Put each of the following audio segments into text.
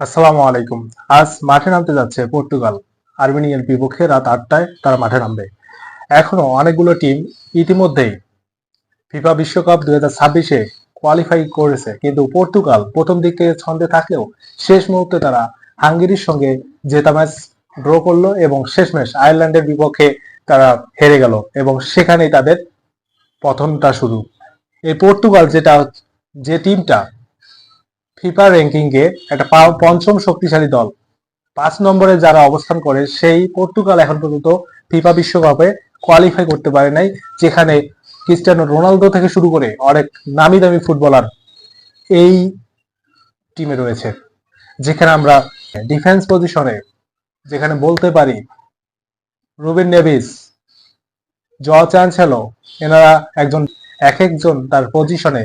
আসসালামু আলাইকুম। আজ মাঠে নামতে যাচ্ছে পর্তুগাল। আর্মেনিয়ার বিপক্ষে রাত আটটায় তারা মাঠে নামবে। এখনও অনেকগুলো টিম ইতিমধ্যেই ফিফা বিশ্বকাপ দুই হাজার ছাব্বিশে কোয়ালিফাই করেছে। কিন্তু পর্তুগাল প্রথম দিক থেকে ছন্দে থাকলেও শেষ মুহূর্তে তারা হাঙ্গেরির সঙ্গে জেতা ম্যাচ ড্র করল এবং শেষ ম্যাচ আয়ারল্যান্ডের বিপক্ষে তারা হেরে গেল এবং সেখানেই তাদের পতনটা শুরু। এই পর্তুগাল যেটা, যে টিমটা ফিফা র্যাঙ্কিং এ একটা পঞ্চম শক্তিশালী দল। পাঁচ নম্বরে যারা অবস্থান করে, সেই পর্তুগাল এখন পর্যন্ত ফিফা বিশ্বকাপে কোয়ালিফাই করতে পারে নাই, যেখানে ক্রিস্টিয়ানো রোনালদো থেকে শুরু করে অনেক নামি দামি ফুটবলার এই টিমে রয়েছে। যেখানে আমরা ডিফেন্স পজিশনে যেখানে বলতে পারি, রুবিন নেভিস জ চ্যান্সেলো এনারা একজন এক একজন তার পজিশনে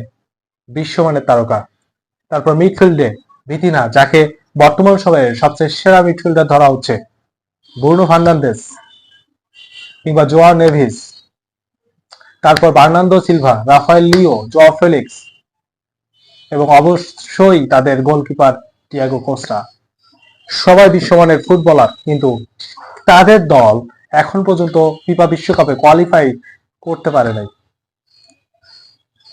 বিশ্বমানের তারকা। তারপর মিডফিল্ডে ভিতিনা যাকে বর্তমান সময়ে সবচেয়ে সেরা মিডফিল্ডার ধরা হচ্ছে, ব্রুনো ফার্নান্দেস কিংবা জোয়া নেভিস। তারপর Bernardo Silva, Rafael Leao Joao Felix এবং অবশ্যই তাদের গোলকিপার টিয়াগো কোস্টা। সবাই বিশ্বমানের ফুটবলার, কিন্তু তাদের দল এখন পর্যন্ত ফিফা বিশ্বকাপে কোয়ালিফাই করতে পারে নাই।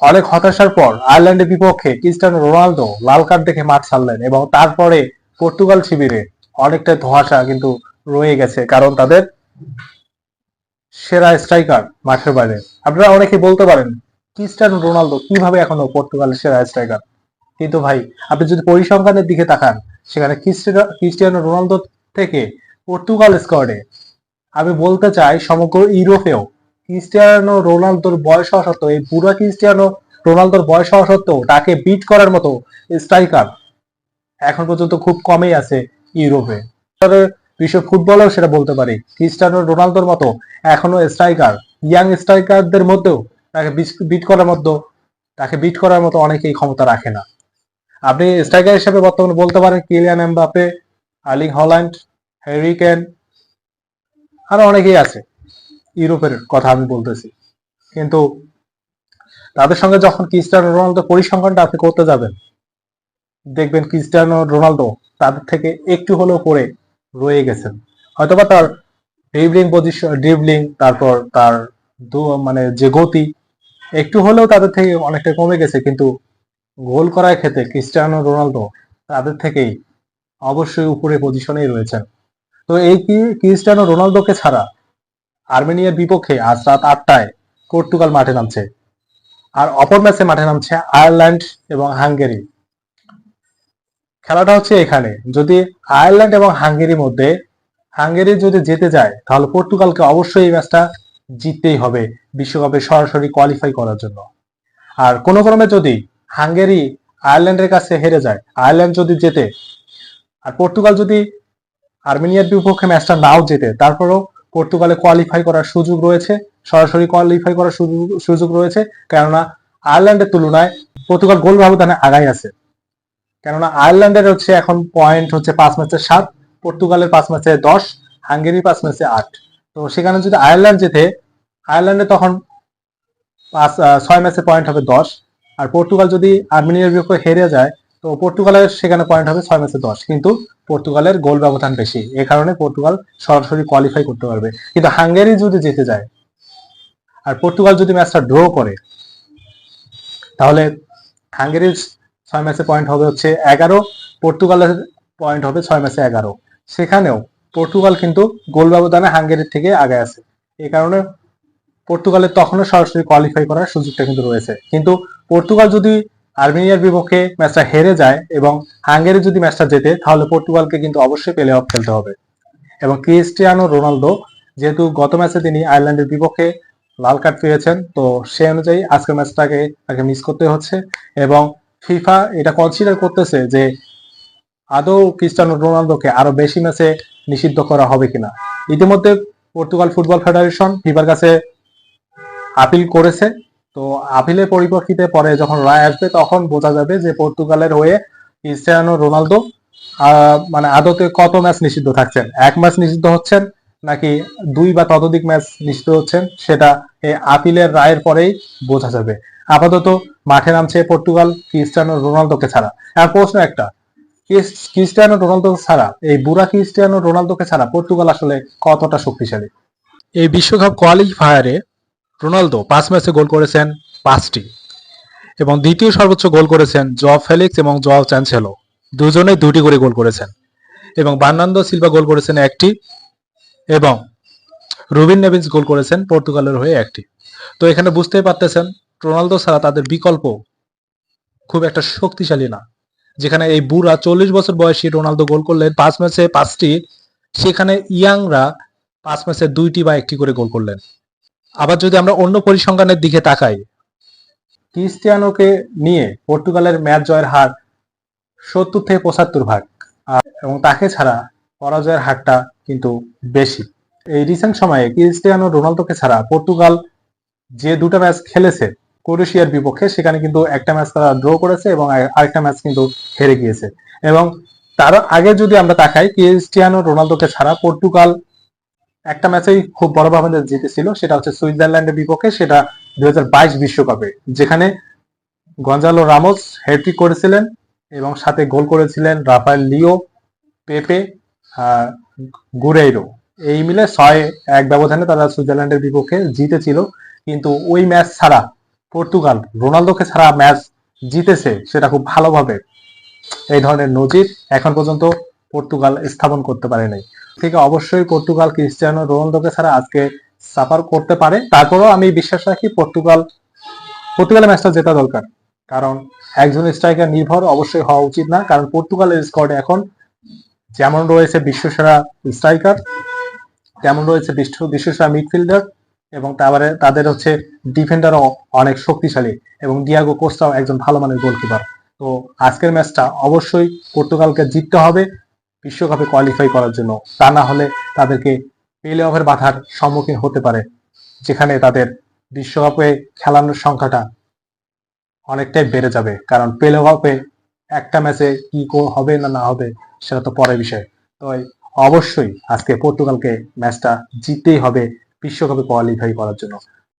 অনেক হতাশার পর আয়ারল্যান্ডের বিপক্ষে ক্রিস্টিয়ানো রোনালদো লাল কার্ড দেখে মাঠ ছাড়লেন এবং তারপরে পর্তুগাল শিবিরে অনেকটা ধোঁয়াশা কিন্তু রয়ে গেছে, কারণ তাদের সেরা স্ট্রাইকার মাঠের বাইরে। আপনারা অনেকে বলতে পারেন, ক্রিস্টিয়ানো রোনালদো কীভাবে এখনও পর্তুগালের সেরা স্ট্রাইকার? কিন্তু ভাই, আপনি যদি পরিসংখ্যানের দিকে তাকান, সেখানে ক্রিস্টিয়া- ক্রিস্টিয়ানো রোনালদো থেকে পর্তুগাল স্কোয়াডে, আমি বলতে চাই সমগ্র ইউরোপেও ক্রিস্টিয়ানো রোনালদোর বয়স হওয়া সত্ত্বেও, এই বুড়া ক্রিস্টিয়ানো রোনালদোর বয়স হওয়া সত্ত্বেও তাকে বিট করার মতো স্ট্রাইকার এখন পর্যন্ত খুব কমই আছে ইউরোপে। বিশ্ব ফুটবলেও সেটা বলতে পারি। ক্রিস্টিয়ানো রোনালদোর মতো এখনও স্ট্রাইকার ইয়াং স্ট্রাইকারদের মধ্যেও তাকে বিট করার মতো, তাকে বিট করার মতো অনেকেই ক্ষমতা রাখে না। আপনি স্ট্রাইকার হিসেবে বর্তমানে বলতে পারেন Kylian Mbappe Erling Haaland, Harry Kane, আরও অনেকেই আছে। ইউরোপের কথা আমি বলতেছি। কিন্তু তাদের সঙ্গে যখন ক্রিস্টিয়ানো রোনালদো পরিসংখ্যানটা আপনি করতে যাবেন, দেখবেন ক্রিস্টানো রোনালদো তাদের থেকে একটু হলেও পরে রয়ে গেছেন। হয়তোবা তার ড্রিবলিং পজিশন ড্রিবলিং তারপর তার মানে যে গতি, একটু হলেও তাদের থেকে অনেকটা কমে গেছে। কিন্তু গোল করার ক্ষেত্রে ক্রিস্টিয়ানো রোনালদো তাদের থেকেই অবশ্যই উপরে পজিশনেই রয়েছেন। তো এই কি ক্রিস্টিয়ানো রোনালদোকে ছাড়া আর্মেনিয়ার বিপক্ষে আজ রাত আটটায় পর্তুগাল মাঠে নামছে। আর অপর ম্যাচে মাঠে নামছে আয়ারল্যান্ড এবং হাঙ্গেরি। খেলাটা হচ্ছে এখানে। যদি আয়ারল্যান্ড এবং হাঙ্গেরির মধ্যে হাঙ্গেরি যদি জিতে যায়, তাহলে পর্তুগালকে অবশ্যই এই ম্যাচটা জিততেই হবে বিশ্বকাপে সরাসরি কোয়ালিফাই করার জন্য। আর কোনো ক্রমে যদি হাঙ্গেরি আয়ারল্যান্ডের কাছে হেরে যায়, আয়ারল্যান্ড যদি জেতে, আর পর্তুগাল যদি আর্মেনিয়ার বিপক্ষে ম্যাচটা নাও জেতে, তারপরেও পর্তুগালে কোয়ালিফাই করার সুযোগ রয়েছে, সরাসরি কোয়ালিফাই করার সুযোগ- রয়েছে, কেননা আয়ারল্যান্ডের তুলনায় পর্তুগাল গোল ব্যবধানে আগাই আছে। কেননা আয়ারল্যান্ডের হচ্ছে এখন পয়েন্ট হচ্ছে পাঁচ ম্যাচে সাত, পর্তুগালের পাঁচ ম্যাচে দশ হাঙ্গেরি পাঁচ ম্যাচে আট। তো সেখানে যদি আয়ারল্যান্ড জেতে, আয়ারল্যান্ডে তখন পাঁচ ছয় ম্যাচে পয়েন্ট হবে দশ। আর পর্তুগাল যদি আর্মেনিয়ার বিপক্ষে হেরে যায় তো পর্তুগালের সেখানে পয়েন্ট হবে ছয় ম্যাচে দশ। কিন্তু পর্তুগালের গোল ব্যবধান বেশি। এ কারণে পর্তুগাল সরাসরি কোয়ালিফাই করতে পারবে। কিন্তু হাঙ্গেরি যদি জিতে যায়, আর পর্তুগাল যদি ম্যাচটা ড্র করে, তাহলে হাঙ্গেরির ছয় ম্যাচে পয়েন্ট হবে হচ্ছে এগারো, পর্তুগালের পয়েন্ট হবে ছয় ম্যাচে এগারো। সেখানেও পর্তুগাল কিন্তু গোল ব্যবধানে হাঙ্গেরির থেকে আগে আছে। এই কারণে পর্তুগালের তখনও সরাসরি কোয়ালিফাই করার সুযোগটা কিন্তু রয়েছে। কিন্তু পর্তুগাল যদি আর্মেনিয়ার বিপক্ষে ম্যাচটা হেরে যায় এবং হাঙ্গেরি যদি ম্যাচটা জেতে, তাহলে পর্তুগালকে কিন্তু অবশ্যই প্লে অফ খেলতে হবে। এবং ক্রিস্টিয়ানো রোনালদো, যেহেতু গত ম্যাচে তিনি আয়ারল্যান্ডের বিপক্ষে লাল কার্ড পেয়েছেন, তো সে অনুযায়ী আজকের ম্যাচটাকে তাকে মিস করতে হচ্ছে। এবং ফিফা এটা কনসিডার করতেছে যে, আদৌ ক্রিস্টিয়ানো রোনালদোকে আরও বেশি ম্যাচে নিষিদ্ধ করা হবে কিনা। ইতিমধ্যে পর্তুগাল ফুটবল ফেডারেশন ফিফার কাছে আপিল করেছে। তো আপিলের পরিপ্রেক্ষিতে পরে যখন রায় আসবে, তখন বোঝা যাবে যে পর্তুগালের হয়ে ক্রিস্টিয়ানো রোনালদো মানে আদতে কত ম্যাচ নিষিদ্ধ থাকছেন? এক ম্যাচ নিষিদ্ধ হচ্ছেন নাকি দুই বা ততোধিক ম্যাচ নিষিদ্ধ হচ্ছেন? সেটা এই আপিলের রায়ের পরেই বোঝা যাবে। আপাতত মাঠে নামছে পর্তুগাল ক্রিস্টিয়ানো রোনালদোকে ছাড়া। আর প্রশ্ন একটা, ক্রিস- ক্রিস্টিয়ানো রোনালদো ছাড়া, এই বুড়া ক্রিস্টিয়ানো রোনালদোকে ছাড়া পর্তুগাল আসলে কতটা শক্তিশালী? এই বিশ্বকাপ কোয়ালিফায়ারে রোনালদো পাঁচ ম্যাচে গোল করেছেন পাঁচটি এবং দ্বিতীয় সর্বোচ্চ গোল করেছেন জব ফেলিক্স এবং জব চ্যান্সেলো। দুজনে দুটি করে গোল করেছেন এবং বার্নান্দো সিলভা গোল করেছেন একটি এবং রুবিন নেভিন্স গোল করেছেন পর্তুগালের হয়ে একটি। তো এখানে বুঝতেই পারতেছেন, রোনালদো ছাড়া তাদের বিকল্প খুব একটা শক্তিশালী না। যেখানে এই বুড়া চল্লিশ বছর বয়সী রোনালদো গোল করলেন পাঁচ ম্যাচে পাঁচটি, সেখানে ইয়াংরা পাঁচ ম্যাচে দুইটি বা একটি করে গোল করলেন। আবার যদি আমরা অন্য পরিসংখ্যানের দিকে তাকাই, ক্রিস্টিয়ানোকে নিয়ে পর্তুগালের ম্যাচ জয়ের হার সত্তর থেকে পঁচাত্তর ভাগ এবং তাকে ছাড়া পরাজয়ের হারটা কিন্তু বেশি। এই রিসেন্ট সময়ে ক্রিস্টিয়ানো রোনালদোকে ছাড়া পর্তুগাল যে দুটো ম্যাচ খেলেছে ক্রোয়েশিয়ার বিপক্ষে, সেখানে কিন্তু একটা ম্যাচ তারা ড্র করেছে এবং আরেকটা ম্যাচ কিন্তু হেরে গিয়েছে। এবং তার আগে যদি আমরা তাকাই, ক্রিস্টিয়ানো রোনালদোকে ছাড়া পর্তুগাল একটা ম্যাচেই খুব বড়ভাবে জিতেছিল, সেটা হচ্ছে সুইজারল্যান্ডের বিপক্ষে, সেটা দুই বিশ্বকাপে, যেখানে গঞ্জালো রামোস হ্যাট্রিক করেছিলেন এবং সাথে গোল করেছিলেন রাফায়েল লিও, পেপে গুরেইরো। এই মিলে ছয় এক ব্যবধানে তারা সুইজারল্যান্ডের বিপক্ষে জিতেছিল, কিন্তু ওই ম্যাচ ছাড়া পর্তুগাল, রোনালদোকে ছাড়া ম্যাচ জিতেছে, সেটা খুব ভালোভাবে। এই ধরনের নজির এখন পর্যন্ত পর্তুগাল স্থাপন করতে পারে নাই থেকে অবশ্যই পর্তুগাল ক্রিস্টিয়ানো রোনালদোকে ছাড়া আজকে সাফার করতে পারে। তারপরেও আমি বিশ্বাস রাখি পর্তুগাল, পর্তুগালের ম্যাচটা জেতা দরকার। কারণ একজন স্ট্রাইকার নির্ভর অবশ্যই হওয়া উচিত না। কারণ পর্তুগালের স্কোয়াডে এখন যেমন রয়েছে বিশ্বসেরা স্ট্রাইকার, তেমন রয়েছে বিশ্ব বিশ্বসেরা মিডফিল্ডার এবং তারপরে তাদের হচ্ছে ডিফেন্ডারও অনেক শক্তিশালী এবং ডিয়াগো কোস্টাও একজন ভালো মানের গোলকিপার তো আজকের ম্যাচটা অবশ্যই পর্তুগালকে জিততে হবে। বিশ্বকাপে কোয়ালিফাই করার জন্য। তা না হলে তাদেরকে প্লে অফের বাধার সম্মুখীন হতে পারে, যেখানে তাদের বিশ্বকাপে খেলানোর সংখ্যাটা অনেকটাই বেড়ে যাবে। কারণ প্লে অফে একটা ম্যাচে কি হবে না না হবে, সেটা তো পরের বিষয়। তো অবশ্যই আজকে পর্তুগালকে ম্যাচটা জিততেই হবে বিশ্বকাপে কোয়ালিফাই করার জন্য।